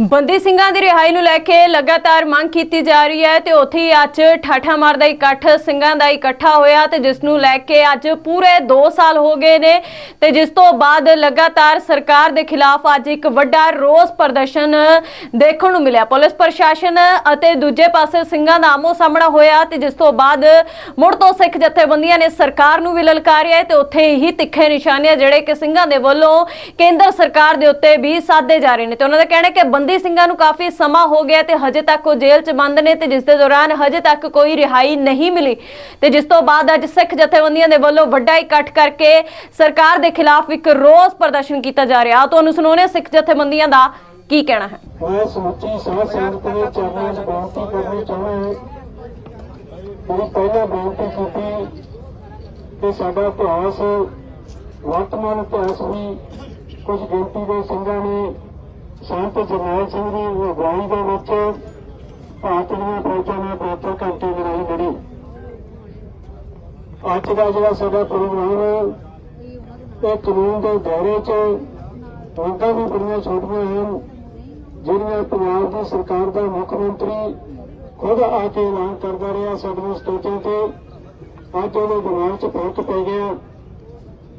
ਬੰਦੀ ਸਿੰਘਾਂ ਦੀ ਰਿਹਾਈ ਨੂੰ ਲੈ ਕੇ ਲਗਾਤਾਰ ਮੰਗ ਕੀਤੀ ਜਾ ਰਹੀ ਹੈ ਤੇ ਉੱਥੇ ਹੀ ਅੱਜ ਠਾਠਾ ਮਾਰਦਾ ਇਕੱਠ ਸਿੰਘਾਂ ਦਾ ਇਕੱਠਾ ਹੋਇਆ ਤੇ ਜਿਸ ਨੂੰ ਲੈ ਕੇ ਅੱਜ ਪੂਰੇ 2 ਸਾਲ ਹੋ ਗਏ ਨੇ ਤੇ ਜਿਸ ਤੋਂ ਬਾਅਦ ਲਗਾਤਾਰ ਸਰਕਾਰ ਦੇ ਖਿਲਾਫ ਅੱਜ ਇੱਕ ਵੱਡਾ ਰੋਸ ਪ੍ਰਦਰਸ਼ਨ ਦੇਖਣ ਨੂੰ ਮਿਲਿਆ। ਪੁਲਿਸ ਪ੍ਰਸ਼ਾਸਨ ਅਤੇ ਦੂਜੇ ਪਾਸੇ ਸਿੰਘਾਂ ਦਾ ਆਮੋ ਸਾਹਮਣਾ ਹੋਇਆ ਤੇ ਜਿਸ ਤੋਂ ਬਾਅਦ ਮੁੜ ਤੋਂ ਸਿੱਖ ਜਥੇਬੰਦੀਆਂ ਨੇ ਸਰਕਾਰ ਨੂੰ ਵੀ ਲਲਕਾਰਿਆ ਹੈ ਤੇ ਉੱਥੇ ਹੀ ਤਿੱਖੇ ਨਿਸ਼ਾਨੀਆਂ ਜਿਹੜੇ ਕਿ ਸਿੰਘਾਂ ਦੇ ਵੱਲੋਂ ਕੇਂਦਰ ਸਰਕਾਰ ਦੇ ਉੱਤੇ ਵੀ ਸਾਧੇ ਜਾ ਰਹੇ ਨੇ। ਤੇ ਉਹਨਾਂ ਦਾ ਕਹਿਣਾ ਹੈ ਕਿ ਬੰਦੀ ਸਿੰਘਾਂ ਨੂੰ ਕਾਫੀ ਸਮਾਂ ਹੋ ਗਿਆ ਤੇ ਹਜੇ ਤੱਕ ਉਹ ਜੇਲ੍ਹ 'ਚ ਬੰਦ ਨੇ ਤੇ ਜਿਸ ਦੇ ਦੌਰਾਨ ਹਜੇ ਤੱਕ ਕੋਈ ਰਿਹਾਈ ਨਹੀਂ ਮਿਲੀ। ਤੇ ਜਿਸ ਤੋਂ ਬਾਅਦ ਅੱਜ ਸਿੱਖ ਜਥੇਬੰਦੀਆਂ ਦੇ ਵੱਲੋਂ ਵੱਡਾ ਇਕੱਠ ਕਰਕੇ ਸਰਕਾਰ ਦੇ ਖਿਲਾਫ ਇੱਕ ਰੋਸ ਪ੍ਰਦਰਸ਼ਨ ਕੀਤਾ ਜਾ ਰਿਹਾ। ਤੁਹਾਨੂੰ ਸੁਣਾਉਂਦੇ ਸਿੱਖ ਜਥੇਬੰਦੀਆਂ ਦਾ ਕੀ ਕਹਿਣਾ ਹੈ। ਮੈਂ ਸਮੁੱਚੀ ਸਾਧ ਸੰਗਤ ਦੇ ਚਰਨਾਂ 'ਚ ਬੇਨਤੀ ਕਰਨੀ ਚਾਹੁੰਦਾ ਹਾਂ ਜਿਹੜੀ ਪਹਿਲਾਂ ਬੇਨਤੀ ਕੀਤੀ ਕਿ ਸਾਡਾ ਇਤਿਹਾਸ, ਵਰਤਮਾਨ ਇਤਿਹਾਸ ਵੀ ਕੁਝ ਗਿਣਤੀ ਦੇ ਸਿੰਘਾਂ ਨੇ ਸੰਤ ਜਰਨੈਲ ਸਿੰਘ ਦੀ ਅਗਵਾਈ ਦੇ ਵਿੱਚ ਭਾਰਤ ਦੀਆਂ ਫੌਜਾਂ ਨਾਲ 72 ਘੰਟੇ ਲੜਾਈ ਲੜੀ ਅੱਜ ਦਾ ਜਿਹੜਾ ਸਾਡਾ ਪ੍ਰੋਗਰਾਮ ਹੈ, ਇਹ ਕਾਨੂੰਨ ਦੇ ਦਾਇਰੇ 'ਚ ਮੰਗਾਂ ਵੀ ਬੜੀਆਂ ਛੋਟੀਆਂ ਹਨ, ਜਿਹੜੀਆਂ ਪੰਜਾਬ ਦੀ ਸਰਕਾਰ ਦਾ ਮੁੱਖ ਮੰਤਰੀ ਖੁਦ ਆ ਕੇ ਐਲਾਨ ਕਰਦਾ ਰਿਹਾ ਸਾਡੀਆਂ ਸਟੇਟਾਂ ਤੇ। ਅੱਜ ਉਹਦੇ ਦਿਮਾਗ 'ਚ ਫ਼ਰਕ ਪੈ ਗਿਆ।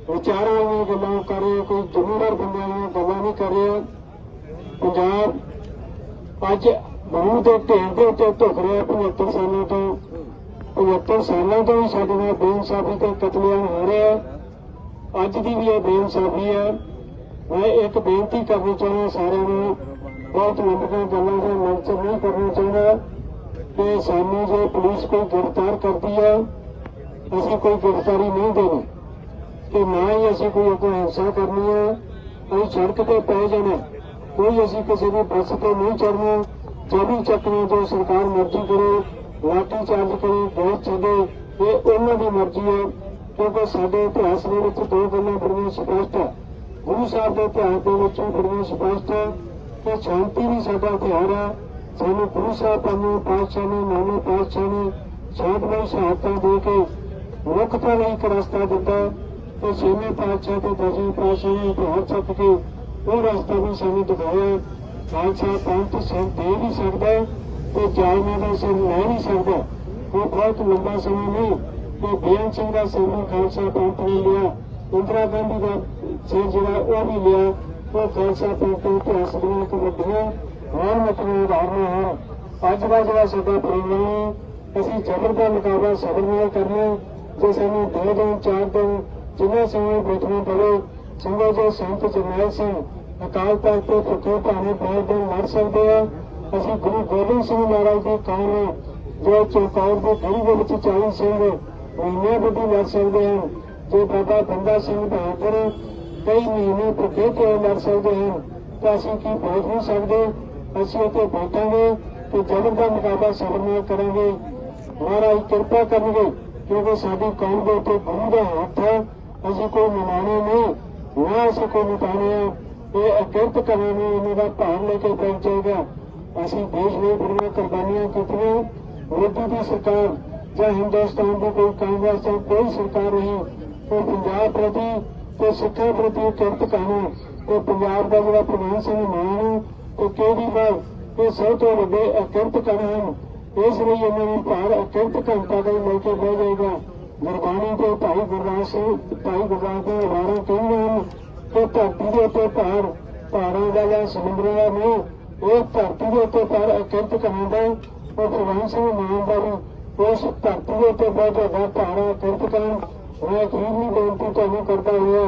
ਵਿਚਾਰਾਂ ਦੀਆਂ ਗੱਲਾਂ ਕਰ ਰਿਹਾ, ਕੋਈ ਜ਼ਿੰਮੇਵਾਰ ਬੰਦਿਆਂ ਦੀਆਂ ਗੱਲਾਂ ਨਹੀਂ ਕਰ ਰਿਹਾ। ਪੰਜਾਬ ਅੱਜ ਬਹੁਤ ਦੇ ਢੇਰ ਦੇ ਉੱਤੇ ਝੁਕ ਰਿਹਾ 75 ਸਾਲਾਂ ਤੋਂ 75 ਸਾਲਾਂ ਤੋਂ ਹੀ ਸਾਡੇ ਨਾਲ ਬੇਇਨਸਾਫੀ ਤੇ ਕਤਲੇਆਮ ਹੋ ਰਿਹਾ ਅੱਜ ਦੀ ਵੀ ਇਹ ਬੇਇਨਸਾਫੀ ਹੈ। ਮੈਂ ਇੱਕ ਬੇਨਤੀ ਕਰਨੀ ਚਾਹੁੰਦਾ ਸਾਰਿਆਂ ਨੂੰ, ਬਹੁਤ ਲੰਬੀਆਂ ਗੱਲਾਂ ਦੇ ਮੰਚ ਨਹੀਂ ਕਰਨਾ ਚਾਹੁੰਦਾ ਕਿ ਸਾਨੂੰ ਜੇ ਪੁਲਿਸ ਕੋਈ ਗ੍ਰਿਫਤਾਰ ਕਰਦੀ ਹੈ, ਅਸੀਂ ਕੋਈ ਗ੍ਰਿਫਤਾਰੀ ਨਹੀਂ ਦੇਣੀ। ਕਿ ਨਾ ਹੀ ਅਸੀਂ ਕੋਈ ਅੱਗੋਂ ਹਿੰਸਾ ਕਰਨੀ ਹੈ, ਕੋਈ ਸੜਕ ਤੇ ਪੈ ਜਾਣਾ। ਕੋਈ ਅਸੀਂ ਕਿਸੇ ਦੀ ਬੱਸ ਤੇ ਨਹੀਂ ਚੜਨਾ ਜਿਹੜੀ ਚੱਕਣੀ ਜੋ ਸਰਕਾਰ ਮਰਜ਼ੀ ਕਰੇ, ਲਾਠੀ ਚਾਰਜ ਕਰੇ, ਗੈਸ ਚੱਲੇ ਇਹ ਉਹਨਾਂ ਦੀ ਮਰਜ਼ੀ ਹੈ, ਕਿਉਂਕਿ ਸਾਡੇ ਇਤਿਹਾਸ ਦੇ ਵਿੱਚ ਦੋ ਗੱਲਾਂ ਬੜੀਆਂ ਸਪਸ਼ਟ ਹੈ। ਗੁਰੂ ਸਾਹਿਬ ਦੇ ਇਤਿਹਾਸ ਦੇ ਵਿੱਚ ਬੜੀਆਂ ਸਪਸ਼ਟ ਹੈ ਕਿ ਸ਼ਾਂਤੀ ਵੀ ਸਾਡਾ ਹਥਿਆਰ ਹੈ। ਸਾਨੂੰ ਗੁਰੂ ਸਾਹਿਬ ਪੰਜਵੇਂ ਪਾਤਸ਼ਾਹ ਨੇ ਨੌਵੇਂ ਪਾਤਸ਼ਾਹ ਨੇ ਸ਼ਾਂਤਮਈ ਸ਼ਹਾਦਤਾਂ ਦੇ ਕੇ ਮੁਕਤਾ ਲਈ ਇੱਕ ਰਸਤਾ ਦਿੱਤਾ ਤੇ ਛੇਵੇਂ ਪਾਤਸ਼ਾਹ ਤੇ ਦਸਵੇਂ ਪਾਤਸ਼ਾਹ ਨੇ ਤਿਉਹਾਰ ਚੱਕ ਕੇ ਉਹ ਰਸਤਾ ਵੀ ਸਾਨੂੰ ਦਿਖਾਇਆ ਖਾਲਸਾ ਪੰਥ ਸਿਰ ਦੇ ਵੀ ਸਕਦਾ ਤੇ ਜਾਇਨਾ ਦਾ ਸਿਰ ਲੈ ਵੀ ਸਕਦਾ ਉਹ ਬਹੁਤ ਲੰਬਾ ਸਮਾਂ ਨਹੀਂ ਕਿ ਬੇਅੰਤ ਸਿੰਘ ਦਾ ਸਿਰ ਵੀ ਖਾਲਸਾ ਪੰਥ ਨੇ ਲਿਆ। ਇੰਦਰਾ ਗਾਂਧੀ ਦਾ ਸਿਰ ਜਿਹੜਾ ਉਹ ਵੀ ਲਿਆ। ਉਹ ਖਾਲਸਾ ਪੰਥ ਦੇ ਇਤਿਹਾਸ ਦੀਆਂ ਇੱਕ ਵੱਡੀਆਂ ਹੋਰ ਮਤਲਬ ਉਦਾਹਰਨਾਂ ਹਨ ਅੱਜ ਦਾ ਜਿਹੜਾ ਸਾਡਾ ਪ੍ਰੋਗਰਾਮ ਹੈ, ਅਸੀਂ ਜ਼ਬਰ ਦਾ ਮੁਕਾਬਲਾ ਸਬਰ ਨਾਲ ਕਰਨਾ। ਜੇ ਸਾਨੂੰ ਦੋ ਦਿਨ, ਚਾਰ ਦਿਨ ਜਿੰਨਾ ਸਮੇਂ ਬੈਠਣਾ ਪਵੇ ਸੰਗੋ ਜੋ ਸੰਤ ਜਰਨੈਲ ਸਿੰਘ, ਅਕਾਲ ਤਖਤ ਤੇ ਫਤਿਹ ਭਾਵੇਂ ਬਹੁਤ ਦਿਨ ਲੜ ਸਕਦੇ ਆ, ਅਸੀਂ ਗੁਰੂ ਗੋਬਿੰਦ ਸਿੰਘ ਮਹਾਰਾਜ ਦੀ ਕੌਮ ਹੈ ਜੋ ਚੌਕੌਰ ਦੇ ਗੜੀ ਦੇ ਵਿੱਚ 40 ਸਿੰਘ ਮਹੀਨੇ ਬੱਧੀ ਲੜ ਸਕਦੇ ਹਨ, ਜੇ ਬਾਬਾ ਬੰਦਾ ਸਿੰਘ ਬਹਾਦਰ ਕਈ ਮਹੀਨੇ ਭੁੱਖੇ ਤੇ ਲੜ ਸਕਦੇ ਹਨ, ਤਾਂ ਅਸੀਂ ਕੀ ਬੋਲ ਨਹੀਂ ਸਕਦੇ? ਅਸੀਂ ਉੱਥੇ ਬੈਠਾਂਗੇ ਤੇ ਜ਼ਬਰ ਦਾ ਮੁਕਾਬਲਾ ਸਬਰ ਨਾਲ ਕਰਾਂਗੇ। ਮਹਾਰਾਜ ਕਿਰਪਾ ਕਰਨਗੇ, ਕਿਉਂਕਿ ਸਾਡੀ ਕੌਮ ਦੇ ਉੱਤੇ ਗੁਰੂ ਦਾ ਹੱਥ ਹੈ, ਅਸੀਂ ਕੋਈ ਮਨਾਉਣਾ ਨਹੀਂ। ਨਾ ਅਸੀਂ ਕੋਈ ਇਹ ਅਕਿਰਤ ਕਰਾਂਗੇ ਇਹਨਾਂ ਦਾ ਭਾਰ ਲੈ ਕੇ ਪਹੁੰਚੇਗਾ ਅਸੀਂ ਦੇਸ਼ ਲਈ ਬੜੀਆਂ ਕੁਰਬਾਨੀਆਂ ਕੀਤੀਆਂ ਮੋਦੀ ਦੀ ਸਰਕਾਰ ਜਾਂ ਹਿੰਦੁਸਤਾਨ ਦੀ ਕੋਈ ਕਾਂਗਰਸ ਜਾਂ ਕੋਈ ਸਰਕਾਰ ਨਹੀਂ, ਉਹ ਪੰਜਾਬ ਪ੍ਰਤੀ ਤੇ ਸਿੱਖਾਂ ਪ੍ਰਤੀ ਕਿਰਤ ਕਰਨਾ ਤੇ ਪੰਜਾਬ ਦਾ ਜਿਹੜਾ ਪ੍ਰਧਾਨ ਸਿੰਘ ਮਾਨ ਉਹ ਕੇਜਰੀਵਾਲ ਇਹ ਸਭ ਤੋਂ ਵੱਡੇ ਅਕਿਰਤ ਕਰਨ ਇਸ ਲਈ ਇਹਨਾਂ ਨੂੰ ਭਾਰ ਅਕਿਰਤ ਘੰਟਾ ਦਾ ਲੈ ਕੇ ਬਹਿ ਜਾਏਗਾ। ਗੁਰਬਾਣੀ ਤੇ ਭਾਈ ਗੁਰਦਾਸ ਭਾਈ ਗੁਰਦਾਸ ਦੇ ਵਾਰਾਂ ਕਹਿੰਦੇ ਧਰਤੀ ਦੇ ਉੱਤੇ ਭਾਰ ਭਾਰਾਂ ਦਾ ਜਾਂ ਸਮੁੰਦਰਾਂ ਦਾ ਨਹੀਂ ਇਹ ਧਰਤੀ ਦੇ ਉੱਤੇ ਭਾਰ ਅਕਿਰਤ ਕਰਾਂਦਾ ਉਹ ਪ੍ਰਧਾਨ ਸਿੰਘ ਮਾਨ ਦਾ ਵੀ ਉਸ ਧਰਤੀ ਦੇ ਉੱਤੇ ਬਹੁਤ ਵੱਡਾ ਭਾਰ ਅਕਿਰਤ ਕਰਨ ਮੈਂ ਅਖੀਰਲੀ ਬੇਨਤੀ ਤੁਹਾਨੂੰ ਕਰਦਾ ਹਾਂ